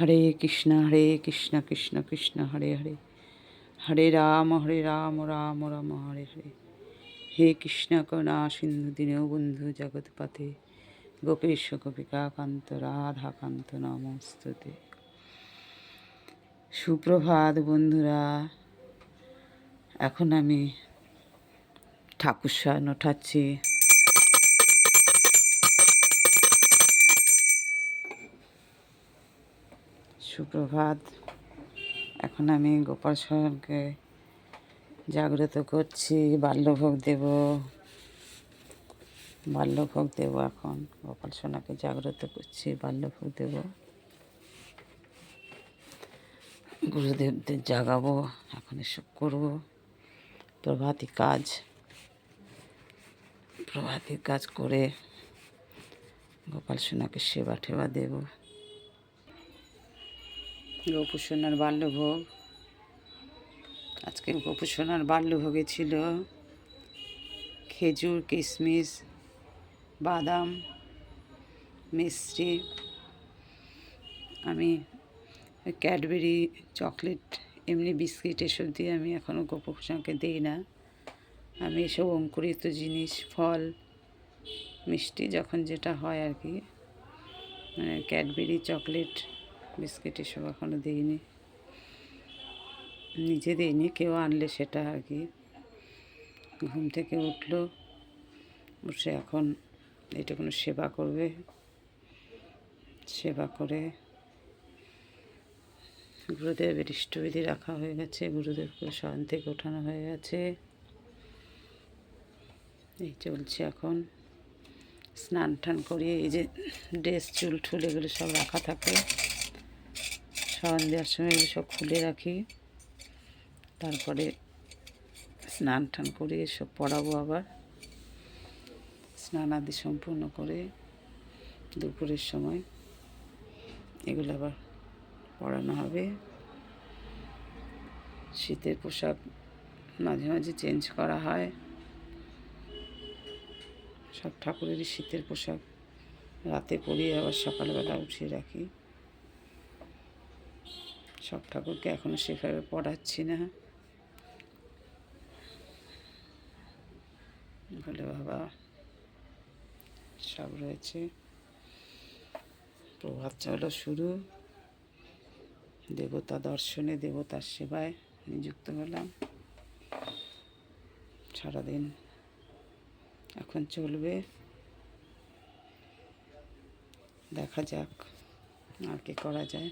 হরে কৃষ্ণ হরে কৃষ্ণ কৃষ্ণ কৃষ্ণ, হরে হরে। হরে রাম হরে রাম রাম রাম, হরে হরে। হে কৃষ্ণ করুণা সিন্ধু দীনবন্ধু বন্ধু জগৎপথে। গোপেশ গোপিকা কান্ত রাধা কান্ত নমস্তুতে। সুপ্রভাত বন্ধুরা, এখন আমি ঠাকুর সায়ন ওঠাচ্ছি। সুপ্রভাত। এখন আমি গোপাল সোনাকে জাগ্রত করছি। বাল্যভোগ দেব। বাল্যভোগ দেব এখন। গোপাল সোনাকে জাগ্রত করছি। বাল্যভোগ দেব। গুরুদেবদের জাগাবো। এখন এসব করব। প্রভাতী কাজ। প্রভাতী কাজ করে গোপাল সোনাকে সেবা ঠেবা দেবো। গোপুসোনার বাল্যভোগ। আজকে গোপুসোনার বাল্যভোগে ছিল খেজুর, কিশমিশ, বাদাম, মিষ্টি। আমি ক্যাডবেরি, চকলেট এমনি বিস্কিট এসব দিয়ে আমি এখনও গোপুসোনাকে দিই না। আমি এসব অঙ্কুরিত জিনিস, ফল, মিষ্টি যখন যেটা হয় আর কি মানে ক্যাডবেরি, চকলেট বিস্কিট এসব এখনও দিইনি। নিজে দিইনি, কেউ আনলে সেটা আর কি ঘুম থেকে উঠল বসে এখন এটা কোনো সেবা করবে। সেবা করে গুরুদেবের ইষ্টবিধি রাখা হয়ে গেছে, গুরুদেবকে শয়ন থেকে ওঠানো হয়ে গেছে। এই চলছে এখন। স্নান টান করিয়ে এই যে ড্রেস চুল ঠুল এগুলো সব রাখা থাকে। সাবান দেওয়ার সময় সব খুলে রাখি। তারপরে স্নান টান করে সব পড়াবো আবার। স্নান আদি সম্পূর্ণ করে দুপুরের সময় এগুলো আবার পড়ানো হবে। শীতের পোশাক মাঝে মাঝে চেঞ্জ করা হয়। সব ঠাকুরেরই শীতের পোশাক। রাতে পরিয়ে আবার সকালবেলা উঠিয়ে রাখি। সব ঠাকুরকে এখনও সেভাবে পড়াচ্ছি না। বলে বাবা, সব রয়েছে। প্রভাত চলো শুরু। দেবতা দর্শনে, দেবতার সেবায় নিযুক্ত হলাম। সারাদিন এখন চলবে। দেখা যাক আর কি করা যায়।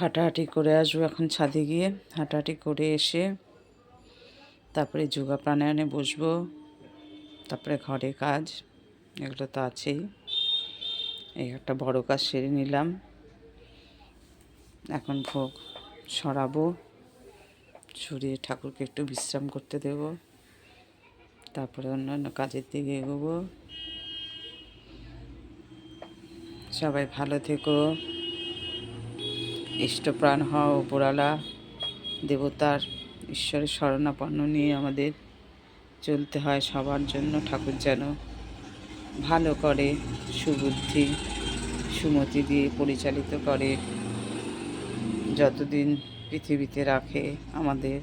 হাঁটাহাঁটি করে আসব এখন ছাদে গিয়ে। হাঁটাহাঁটি করে এসে তারপরে যোগা প্রাণায়ামে বসবো, তারপরে ঘরে কাজ, এগুলো তো আছেই। এই একটা বড় কাজ সেরে নিলাম। এখন ভোগ সরাবো, সরিয়ে ঠাকুরকে একটু বিশ্রাম করতে দেব, তারপরে অন্যান্য কাজের দিকে এগোবো। সবাই ভালো থেকো। ইষ্টপ্রাণ হওয়া উপরালা দেবতার ঈশ্বরের শরণাপন্ন নিয়ে আমাদের চলতে হয় সবার জন্য ঠাকুর যেন। ভালো করে সুবুদ্ধি, সুমতি দিয়ে পরিচালিত করে। যতদিন পৃথিবীতে রাখে, আমাদের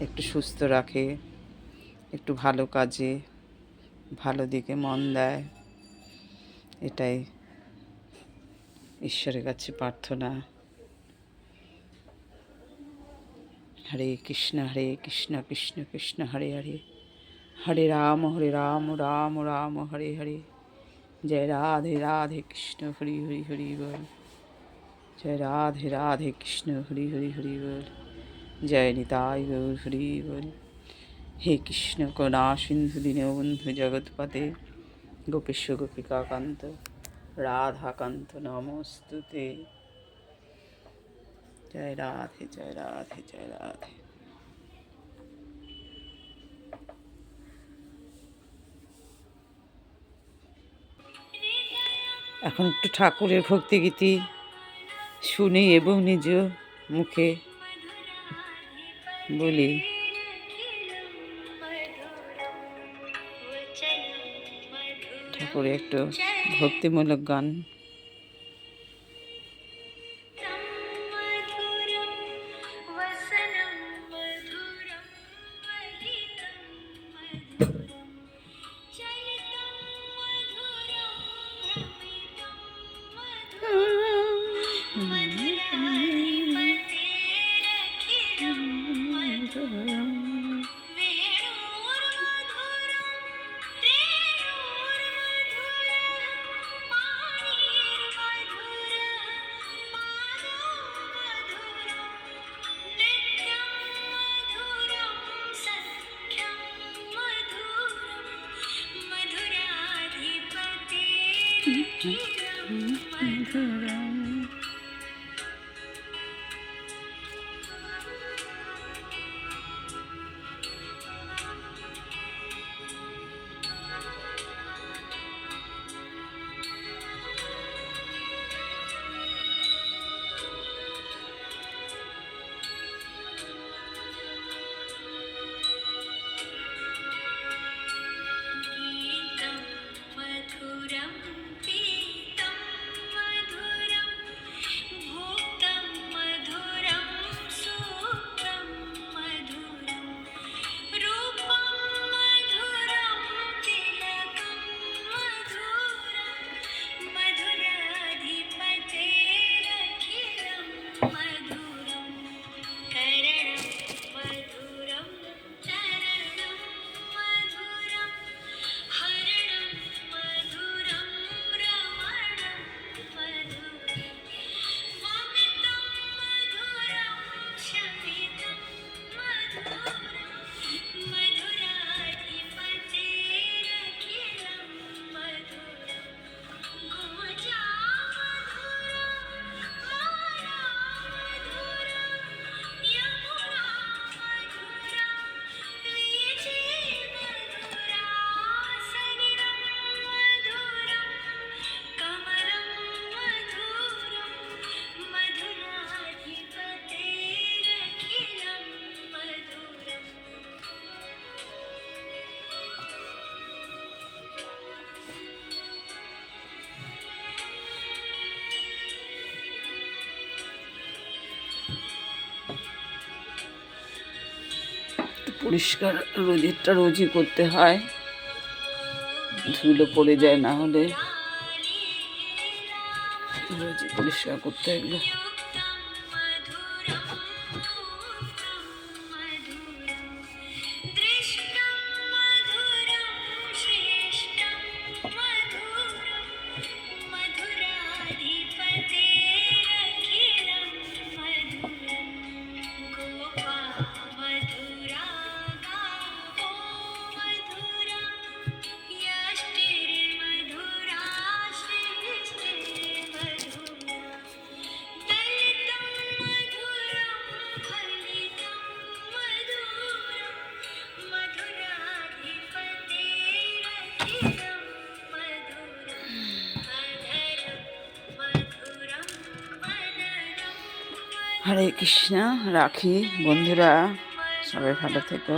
একটু সুস্থ রাখে, একটু ভালো কাজে, ভালো দিকে মন দেয়। এটাই ঈশ্বরের কাছে প্রার্থনা। হরে কৃষ্ণ হরে কৃষ্ণ কৃষ্ণ কৃষ্ণ, হরে হরে। হরে রাম হরে রাম রাম রাম, হরে হরে। জয় রাধে রাধে কৃষ্ণ, হরি হরি হরি বল। জয় রাধে রাধে কৃষ্ণ, হরি হরি হরি বল। জয় নিতাই গৌর, হরি বল। হে কৃষ্ণ করুণা সিন্ধু দীনবন্ধু জগৎপতে। গোপেশ্ব গোপিকাকান্ত, রাধাকান্ত নমস্তুতে। জয় রাধে জয় রাধে জয় রাধে। এখন একটু ঠাকুরের ভক্তিগীতি শুনি এবং নিজ মুখে বলি। ঠাকুরের একটু ভক্তিমূলক গান। Thank you. Thank you. পরিষ্কার রোজেরটা রোজই করতে হয়। ধুলো পড়ে যায় না হলে। রোজই পরিষ্কার করতে হয়। হরে কৃষ্ণ রাখি। বন্ধুরা সবাই ভালো থেকো।